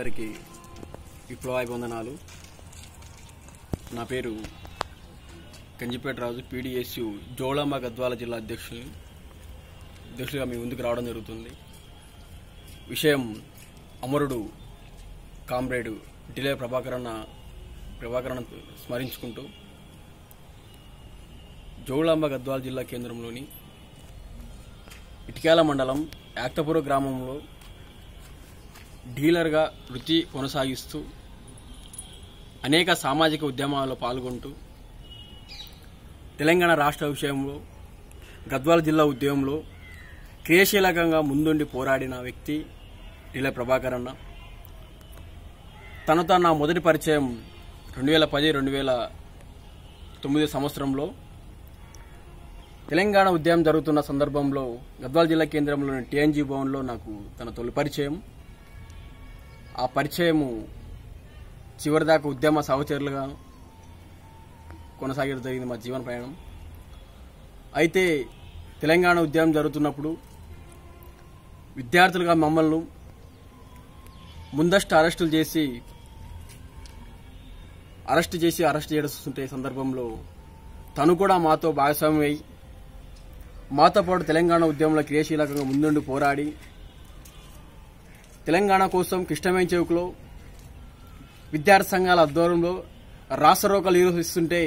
అందరికీ విప్లవాభివందనాలు నా పేరు కంజిపేట రాజు పీడిఎస్యు జోళమ్మ గద్వాల జిల్లా అధ్యక్షులు. అధ్యక్షులుగా మీ ముందుకు రావడం జరుగుతుంది. విషయం అమరుడు కామ్రేడు డిలే ప్రభాకరణ ప్రభాకరణ స్మరించుకుంటూ జోళాంబ గద్వాల జిల్లా కేంద్రంలోని ఇటికాల మండలం యాక్తపుర గ్రామంలో డీలర్గా వృత్తి కొనసాగిస్తూ అనేక సామాజిక ఉద్యమాల్లో పాల్గొంటూ తెలంగాణ రాష్ట్ర విషయంలో గద్వాల జిల్లా ఉద్యమంలో క్రియాశీలకంగా ముందుండి పోరాడిన వ్యక్తి డీలర్ ప్రభాకర్ అన్న. తనతో నా మొదటి పరిచయం రెండు వేల పది రెండు వేల తొమ్మిది సంవత్సరంలో. తెలంగాణ ఉద్యమం జరుగుతున్న సందర్భంలో గద్వాల జిల్లా కేంద్రంలోని టీఎన్జీ భవన్లో నాకు తన తొలి పరిచయం. ఆ పరిచయము చివరిదాకా ఉద్యమ సహచరులుగా కొనసాగడం జరిగింది మా జీవన ప్రయాణం. అయితే తెలంగాణ ఉద్యమం జరుగుతున్నప్పుడు విద్యార్థులుగా మమ్మల్ని ముందస్తు అరెస్టులు చేసి అరెస్ట్ చేసి అరెస్ట్ చేస్తుంటే సందర్భంలో తను కూడా మాతో భాగస్వామ్యం అయి మాతో పాటు తెలంగాణ ఉద్యమంలో క్రియాశీలకంగా ముందుండి పోరాడి తెలంగాణ కోసం కృష్ణమైన చౌక్లో విద్యార్థి సంఘాల ఆధ్వర్యంలో రాసరోకలు నిర్వహిస్తుంటే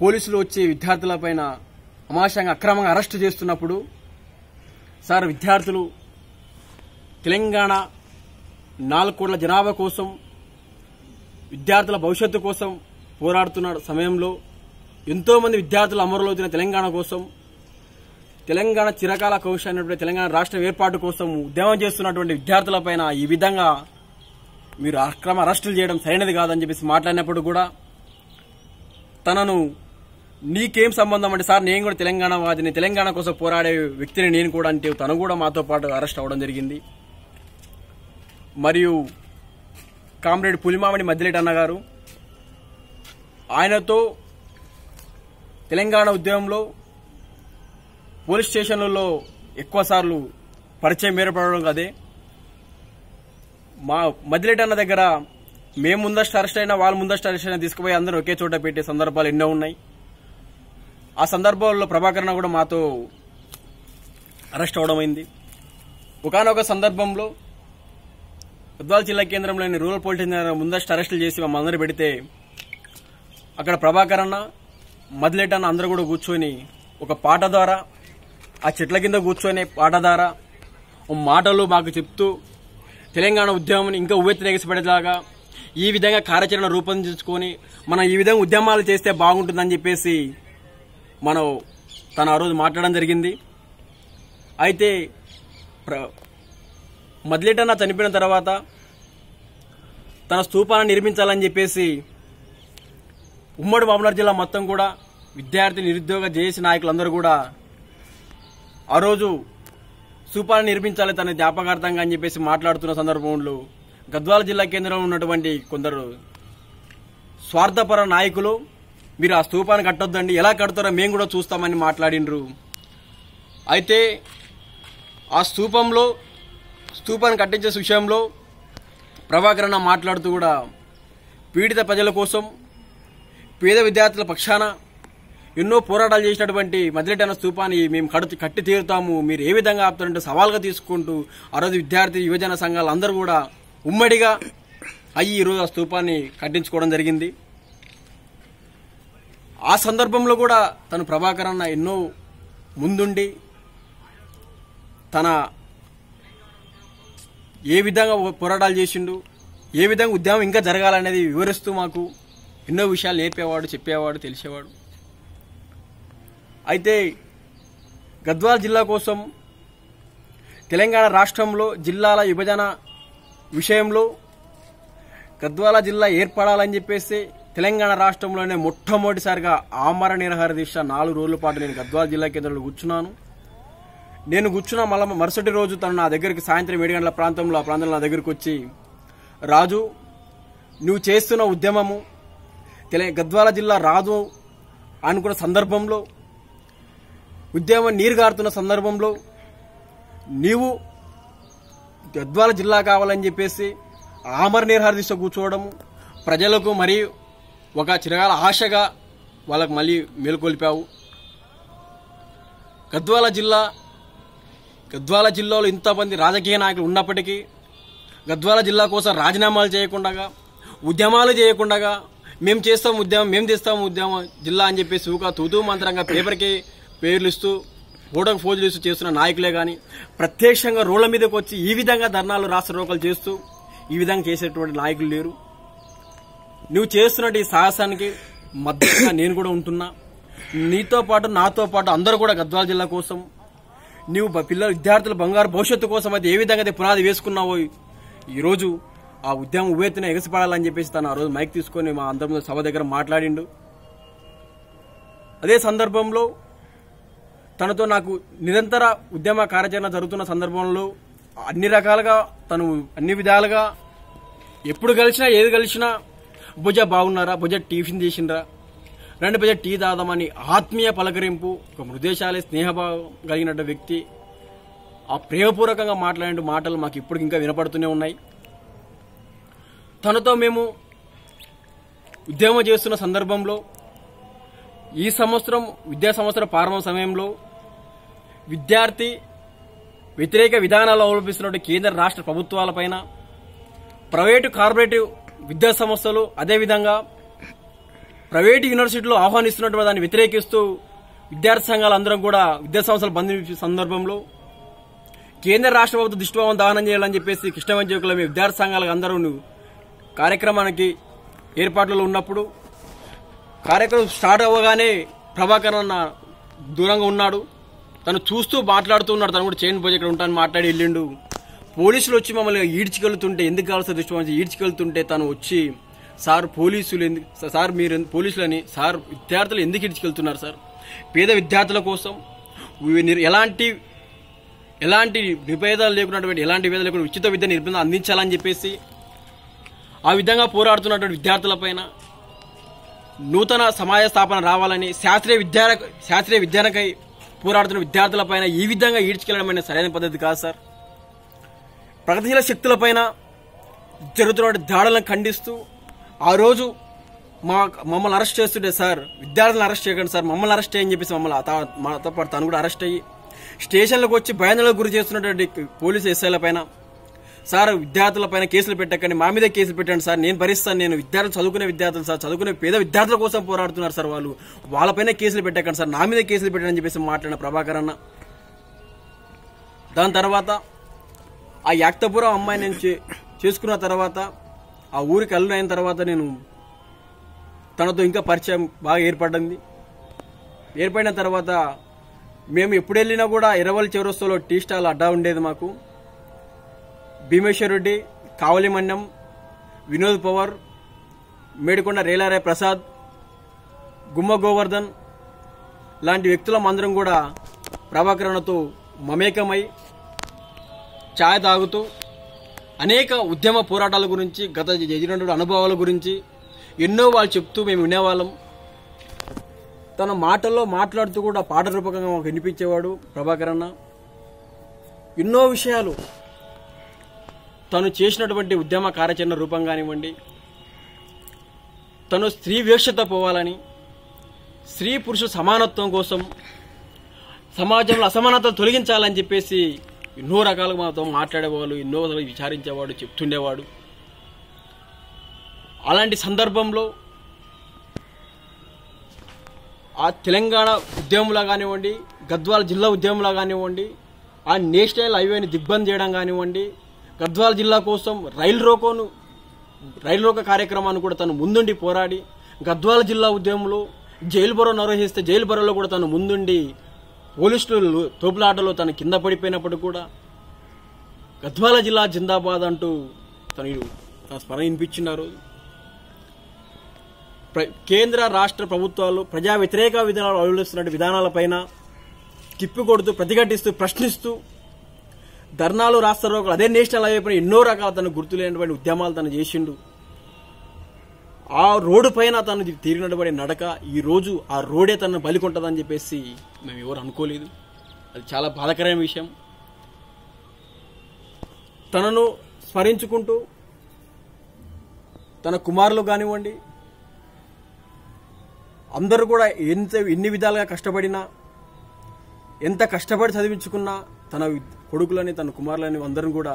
పోలీసులు వచ్చి విద్యార్థులపైన అమాశంగా అక్రమంగా అరెస్టు చేస్తున్నప్పుడు సార్ విద్యార్థులు తెలంగాణ నాలుగు కోట్ల జనాభా కోసం విద్యార్థుల భవిష్యత్తు కోసం పోరాడుతున్న సమయంలో ఎంతోమంది విద్యార్థులు అమరులవుతున్న తెలంగాణ కోసం తెలంగాణ చిరకాల కౌశ అయినటువంటి తెలంగాణ రాష్ట్ర ఏర్పాటు కోసం ఉద్యమం చేస్తున్నటువంటి విద్యార్థులపైన ఈ విధంగా మీరు అక్రమ అరెస్టులు చేయడం సరైనది కాదని చెప్పేసి మాట్లాడినప్పుడు కూడా తనను నీకేం సంబంధం అంటే సార్ నేను కూడా తెలంగాణ వాదిని తెలంగాణ కోసం పోరాడే వ్యక్తిని నేను కూడా అంటే తను కూడా మాతో పాటు అరెస్ట్ అవ్వడం జరిగింది. మరియు కామ్రేడ్ పులిమామణి మధ్యలేటి అన్న గారు ఆయనతో తెలంగాణ ఉద్యమంలో పోలీస్ స్టేషన్లలో ఎక్కువ సార్లు పరిచయం ఏర్పడడం అదే మా మదిలేటన్న దగ్గర మేము ముందస్తు అరెస్ట్ అయినా వాళ్ళు ముందస్తు అరెస్ట్ అయినా తీసుకుపోయి అందరూ ఒకే చోట పెట్టే సందర్భాలు ఎన్నో ఉన్నాయి. ఆ సందర్భాల్లో ప్రభాకరణ కూడా మాతో అరెస్ట్ అవడం అయింది. ఒకనొక సందర్భంలో గద్వాల జిల్లా కేంద్రంలోని రూరల్ పోలీస్ ముందస్ట్ ముందస్తు అరెస్టులు చేసి మమ్మల్ని పెడితే అక్కడ ప్రభాకరణ మదిలేటన్న అందరూ కూడా కూర్చొని ఒక పాట ద్వారా ఆ చెట్ల కింద కూర్చొని పాటధార మాటలు మాకు చెప్తూ తెలంగాణ ఉద్యమం ఇంకా ఉవ్వెత్తినెగసిపడేలాగా ఈ విధంగా కార్యాచరణ రూపొందించుకొని మనం ఈ విధంగా ఉద్యమాలు చేస్తే బాగుంటుందని చెప్పేసి మనం తను ఆ రోజు మాట్లాడడం జరిగింది. అయితే ప్ర మదిలేటన్న చనిపోయిన తర్వాత తన స్థూపాన్ని నిర్మించాలని చెప్పేసి ఉమ్మడి మామనాడు జిల్లా మొత్తం కూడా విద్యార్థి నిరుద్యోగ జేఏసీ నాయకులందరూ కూడా ఆ రోజు స్తూపాన్ని నిర్మించాలి తన జ్ఞాపకార్థంగా అని చెప్పేసి మాట్లాడుతున్న సందర్భంలో గద్వాల జిల్లా కేంద్రంలో ఉన్నటువంటి కొందరు స్వార్థపర నాయకులు మీరు ఆ స్థూపాన్ని కట్టొద్దండి ఎలా కడతారో మేము కూడా చూస్తామని మాట్లాడిండ్రు. అయితే ఆ స్థూపంలో స్థూపాన్ని కట్టించే విషయంలో ప్రభాకరణ మాట్లాడుతూ కూడా పీడిత ప్రజల కోసం పేద విద్యార్థుల పక్షాన ఎన్నో పోరాటాలు చేసినటువంటి మదిలెటన స్థూపాన్ని మేము కడు కట్టి తీరుతాము. మీరు ఏ విధంగా ఆపుతారంటే సవాల్గా తీసుకుంటూ ఆ రోజు విద్యార్థి యువజన సంఘాలు అందరూ కూడా ఉమ్మడిగా అయ్యి ఈరోజు ఆ స్థూపాన్ని కట్టించుకోవడం జరిగింది. ఆ సందర్భంలో కూడా తను ప్రభాకర్ అన్న ఎన్నో ముందుండి తన ఏ విధంగా పోరాటాలు చేసిండు ఏ విధంగా ఉద్యమం ఇంకా జరగాలనేది వివరిస్తూ మాకు ఎన్నో విషయాలు నేర్పేవాడు చెప్పేవాడు తెలిసేవాడు. అయితే గద్వాల జిల్లా కోసం తెలంగాణ రాష్ట్రంలో జిల్లాల విభజన విషయంలో గద్వాల జిల్లా ఏర్పడాలని చెప్పేసి తెలంగాణ రాష్ట్రంలోనే మొట్టమొదటిసారిగా ఆమర నిరహార దీక్ష నాలుగు రోజుల పాటు నేను గద్వాల జిల్లా కేంద్రంలో కూర్చున్నాను. నేను కూర్చున్న మళ్ళా మరుసటి రోజు తను నా దగ్గరికి సాయంత్రం ఏడు గంటల ప్రాంతంలో ఆ ప్రాంతంలో నా దగ్గరికి వచ్చి రాజు నువ్వు చేస్తున్న ఉద్యమము తెల గద్వాల జిల్లా రాదు అనుకున్న సందర్భంలో ఉద్యమం నీరు గారుతున్న సందర్భంలో నీవు గద్వాల జిల్లా కావాలని చెప్పేసి ఆమర నిర్హారదీస్తూ కూర్చోవడము ప్రజలకు మరీ ఒక చిరకాల ఆశగా వాళ్ళకు మళ్ళీ మేలుకొల్పావు. గద్వాల జిల్లా గద్వాల జిల్లాలో ఇంతమంది రాజకీయ నాయకులు ఉన్నప్పటికీ గద్వాల జిల్లా కోసం రాజీనామాలు చేయకుండా ఉద్యమాలు చేయకుండా మేము చేస్తాం ఉద్యమం మేము చేస్తాం ఉద్యమం జిల్లా అని చెప్పేసి ఊక తూతూ మంత్రంగా పేపర్కి పేర్లు ఇస్తూ గోడకు ఫోజులు ఇస్తూ చేస్తున్న నాయకులే కానీ ప్రత్యక్షంగా రోడ్ల మీదకి వచ్చి ఈ విధంగా ధర్నాలు రాష్ట్ర రోకలు చేస్తూ ఈ విధంగా చేసేటువంటి నాయకులు లేరు. నువ్వు చేస్తున్నట్టు ఈ సాహసానికి మద్దతుగా నేను కూడా ఉంటున్నా. నీతో పాటు నాతో పాటు అందరూ కూడా గద్వాల జిల్లా కోసం నీవు పిల్లల విద్యార్థుల బంగారు భవిష్యత్తు కోసం అయితే ఏ విధంగా అయితే పునాది వేసుకున్నావో ఈరోజు ఆ ఉద్యమం ఉవ్వెత్తున ఎగసిపడాలని చెప్పేసి తను ఆ రోజు మైక్ తీసుకొని మా అందరి సభ దగ్గర మాట్లాడిండు. అదే సందర్భంలో తనతో నాకు నిరంతర ఉద్యమ కార్యాచరణ జరుగుతున్న సందర్భంలో అన్ని రకాలుగా తను అన్ని విధాలుగా ఎప్పుడు కలిసినా ఏది కలిసినా భుజ బాగున్నారా భుజ టిఫిన్ చేసిండ్రా రెండు భుజ టీ తాదామని ఆత్మీయ పలకరింపు ఒక మృదేశాలే స్నేహభావం కలిగినట్టు వ్యక్తి. ఆ ప్రేమపూర్వకంగా మాట్లాడే మాటలు మాకు ఇప్పటికి ఇంకా వినపడుతూనే ఉన్నాయి. తనతో మేము ఉద్యమం చేస్తున్న సందర్భంలో ఈ సంవత్సరం విద్యా సంవత్సర ప్రారంభ సమయంలో విద్యార్థి వ్యతిరేక విధానాలు అవలంబిస్తున్న కేంద్ర రాష్ట్ర ప్రభుత్వాలపైన ప్రైవేటు కార్పొరేటివ్ విద్యా సంస్థలు అదేవిధంగా ప్రైవేటు యూనివర్సిటీలు ఆహ్వానిస్తున్నటువంటి దాన్ని వ్యతిరేకిస్తూ విద్యార్థి సంఘాలందరం కూడా విద్యా సంస్థలు బంధించిన సందర్భంలో కేంద్ర రాష్ట్ర ప్రభుత్వ దుష్ప్రభావం దహనం చేయాలని చెప్పేసి కృష్ణవంచకుల మీ విద్యార్థి సంఘాలకు అందరూ కార్యక్రమానికి ఏర్పాట్లలో ఉన్నప్పుడు కార్యక్రమం స్టార్ట్ అవ్వగానే ప్రభాకర్ అన్న దూరంగా ఉన్నాడు. తను చూస్తూ మాట్లాడుతూ ఉన్నాడు. తను కూడా చైన్ పోయి ఇక్కడ ఉంటాను మాట్లాడి వెళ్ళిండు. పోలీసులు వచ్చి మమ్మల్ని ఈడ్చికెళ్తుంటే ఎందుకు కావాల్సిన దృష్టి ఈడ్చికెళ్తుంటే తను వచ్చి సార్ పోలీసులు ఎందుకు సార్ మీరు పోలీసులని సార్ విద్యార్థులు ఎందుకు ఈడ్చికెళ్తున్నారు సార్? పేద విద్యార్థుల కోసం ఎలాంటి ఎలాంటి నిభేదాలు లేకున్నటువంటి ఎలాంటి విభేదాలు లేకుండా ఉచిత విద్య నిర్బంధం అందించాలని చెప్పేసి ఆ విధంగా పోరాడుతున్నటువంటి విద్యార్థులపైన నూతన సమాజ స్థాపన రావాలని శాస్త్రీయ విద్యా శాస్త్రీయ విద్యానకై పోరాడుతున్న విద్యార్థులపైన ఈ విధంగా ఈడ్చుకెళ్ళడం అనేది సరైన పద్ధతి కాదు సార్. ప్రగతిశీల శక్తులపైన జరుగుతున్న దాడులను ఖండిస్తూ ఆ రోజు మా మమ్మల్ని అరెస్ట్ చేస్తుంటే సార్. విద్యార్థులను అరెస్ట్ చేయకండి సార్. మమ్మల్ని అరెస్ట్ చేయని చెప్పేసి మమ్మల్ని మాతో పాటు తను కూడా అరెస్ట్ అయ్యి స్టేషన్లకు వచ్చి భయాందోళనకు గురి చేస్తున్నటువంటి పోలీసు ఎస్ఐల పైన సార్ విద్యార్థుల పైన కేసులు పెట్టకండి. మా మీద కేసులు పెట్టండి సార్. నేను భరిస్తాను. నేను విద్యార్థులు చదువుకునే విద్యార్థులు సార్. చదువుకునే పేద విద్యార్థుల కోసం పోరాడుతున్నారు సార్ వాళ్ళు. వాళ్ళపైన కేసులు పెట్టకండి సార్. నా మీద కేసులు పెట్టండి అని చెప్పేసి మాట్లాడిన ప్రభాకర్ అన్న. దాని తర్వాత ఆ యాక్తపురం అమ్మాయి నేను చే- చేసుకున్న తర్వాత ఆ ఊరికి అల్లుడు అయిన తర్వాత నేను తనతో ఇంకా పరిచయం బాగా ఏర్పడింది. ఏర్పడిన తర్వాత మేము ఎప్పుడు వెళ్ళినా కూడా ఇరవల్ చౌరస్తాలో టీ స్టాల్ అడ్డా ఉండేది మాకు. భీమేశ్వర్ రెడ్డి కావలి మన్యం వినోద్ పవర్ మేడికొండ రేలారాయ ప్రసాద్ గుమ్మ గోవర్ధన్ లాంటి వ్యక్తులం అందరం కూడా ప్రభాకరణతో మమేకమై ఛాయ్ తాగుతూ అనేక ఉద్యమ పోరాటాల గురించి గత జరిగినటువంటి అనుభవాల గురించి ఎన్నో వాళ్ళు చెప్తూ మేము వినేవాళ్ళం. తన మాటల్లో మాట్లాడుతూ కూడా పాట రూపకంగా మాకు వినిపించేవాడు ప్రభాకరణ ఎన్నో విషయాలు తను చేసినటువంటి ఉద్యమ కార్యాచరణ రూపం కానివ్వండి తను స్త్రీ వివక్షత పోవాలని స్త్రీ పురుష సమానత్వం కోసం సమాజంలో అసమానతలు తొలగించాలని చెప్పేసి ఎన్నో రకాలుగా మాతో మాట్లాడేవాళ్ళు ఎన్నో విచారించేవాడు చెప్తుండేవాడు. అలాంటి సందర్భంలో ఆ తెలంగాణ ఉద్యమంలో కానివ్వండి గద్వాల జిల్లా ఉద్యమంలో కానివ్వండి ఆ నేషనల్ హైవేని దిగ్బంద్ చేయడం కానివ్వండి గద్వాల జిల్లా కోసం రైల్ రోకోను రైల్ రోక కార్యక్రమాన్ని కూడా తను ముందుండి పోరాడి గద్వాల జిల్లా ఉద్యమంలో జైలు బరో నిర్వహిస్తే జైలు బరోలో కూడా తను ముందుండి పోలీసులు తోపులాటలో తను కింద పడిపోయినప్పుడు కూడా గద్వాల జిల్లా జిందాబాద్ అంటూ తను తన స్మరణ వినిపించినారు. ప్ర- కేంద్ర రాష్ట్ర ప్రభుత్వాలు ప్రజా వ్యతిరేక విధానాలు అవలంబిస్తున్న విధానాలపైన తిప్పికొడుతూ ప్రతిఘటిస్తూ ప్రశ్నిస్తూ ధర్నాలు రాస్తారు అదే నేషనల్ హైవే పైన ఎన్నో రకాల తను గుర్తులేనటువంటి ఉద్యమాలు తను చేసిండు. ఆ రోడ్డు పైన తను తీరినటువంటి నడక ఈ రోజు ఆ రోడే తనను బలికొంటదని చెప్పేసి మేము ఎవరు అనుకోలేదు. అది చాలా బాధకరమైన విషయం. తనను స్మరించుకుంటూ తన కుమారులు కానివ్వండి అందరూ కూడా ఎంత ఎన్ని విధాలుగా కష్టపడినా ఎంత కష్టపడి చదివించుకున్నా తన కొడుకులని తన కుమారులని అందరం కూడా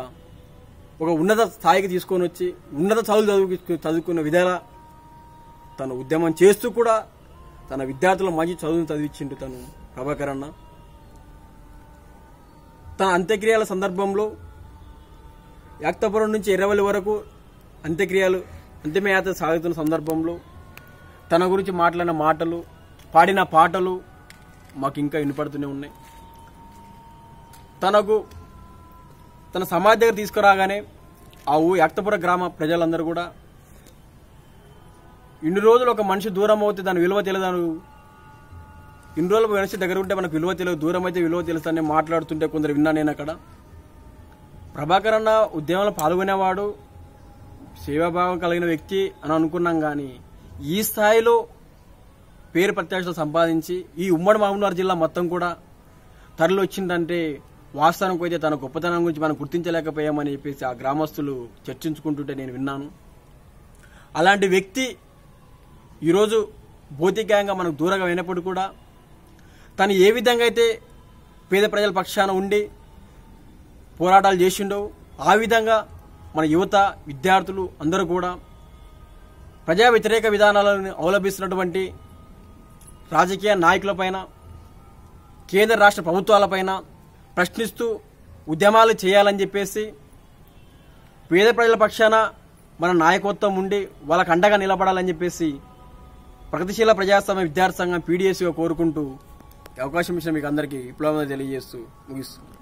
ఒక ఉన్నత స్థాయికి తీసుకొని వచ్చి ఉన్నత చదువు చదువు చదువుకున్న విధాల తను ఉద్యమం చేస్తూ కూడా తన విద్యార్థుల మంచి చదువును చదివించిండు తను ప్రభాకర్ అన్న. తన అంత్యక్రియల సందర్భంలో యాక్తపురం నుంచి ఎర్రవల్లి వరకు అంత్యక్రియలు అంతిమయాత్ర సాగుతున్న సందర్భంలో తన గురించి మాట్లాడిన మాటలు పాడిన పాటలు మాకు ఇంకా వినపడుతూనే ఉన్నాయి. తనకు తన సమాధి దగ్గర తీసుకురాగానే ఆ ఊ యాక్తపుర గ్రామ ప్రజలందరూ కూడా ఇన్ని రోజులు ఒక మనిషి దూరం అవుతే దాని విలువ తెలియదు ఇన్ని రోజులు మనిషి దగ్గర ఉంటే మనకు విలువ తెలియదు దూరం అయితే విలువ తెలుస్తుందని మాట్లాడుతుంటే కొందరు విన్నా నేను అక్కడ. ప్రభాకర్ అన్న ఉద్యమంలో పాల్గొనేవాడు సేవాభావం కలిగిన వ్యక్తి అని అనుకున్నాం కానీ ఈ స్థాయిలో పేరు ప్రత్యాశలు సంపాదించి ఈ ఉమ్మడి మహబూబ్నగర్ జిల్లా మొత్తం కూడా తరలి వచ్చిందంటే వాస్తవానికి అయితే తన గొప్పతనం గురించి మనం గుర్తించలేకపోయామని చెప్పేసి ఆ గ్రామస్తులు చర్చించుకుంటుంటే నేను విన్నాను. అలాంటి వ్యక్తి ఈరోజు భౌతికంగా మనకు దూరంగా అయినప్పుడు కూడా తను ఏ విధంగా అయితే పేద ప్రజల పక్షాన ఉండి పోరాటాలు చేసిండో ఆ విధంగా మన యువత విద్యార్థులు అందరూ కూడా ప్రజా వ్యతిరేక విధానాలను అవలంబిస్తున్నటువంటి రాజకీయ నాయకులపైన కేంద్ర రాష్ట్ర ప్రభుత్వాలపైన ప్రశ్నిస్తూ ఉద్యమాలు చేయాలని చెప్పేసి పేద ప్రజల పక్షాన మన నాయకత్వం ఉండి వాళ్ళకు అండగా నిలబడాలని చెప్పేసి ప్రగతిశీల ప్రజాస్వామ్య విద్యార్థి సంఘం పీడిఎస్గా కోరుకుంటూ అవకాశం ఇచ్చిన మీకు అందరికీ విప్లవం తెలియజేస్తూ ముగిస్తుంది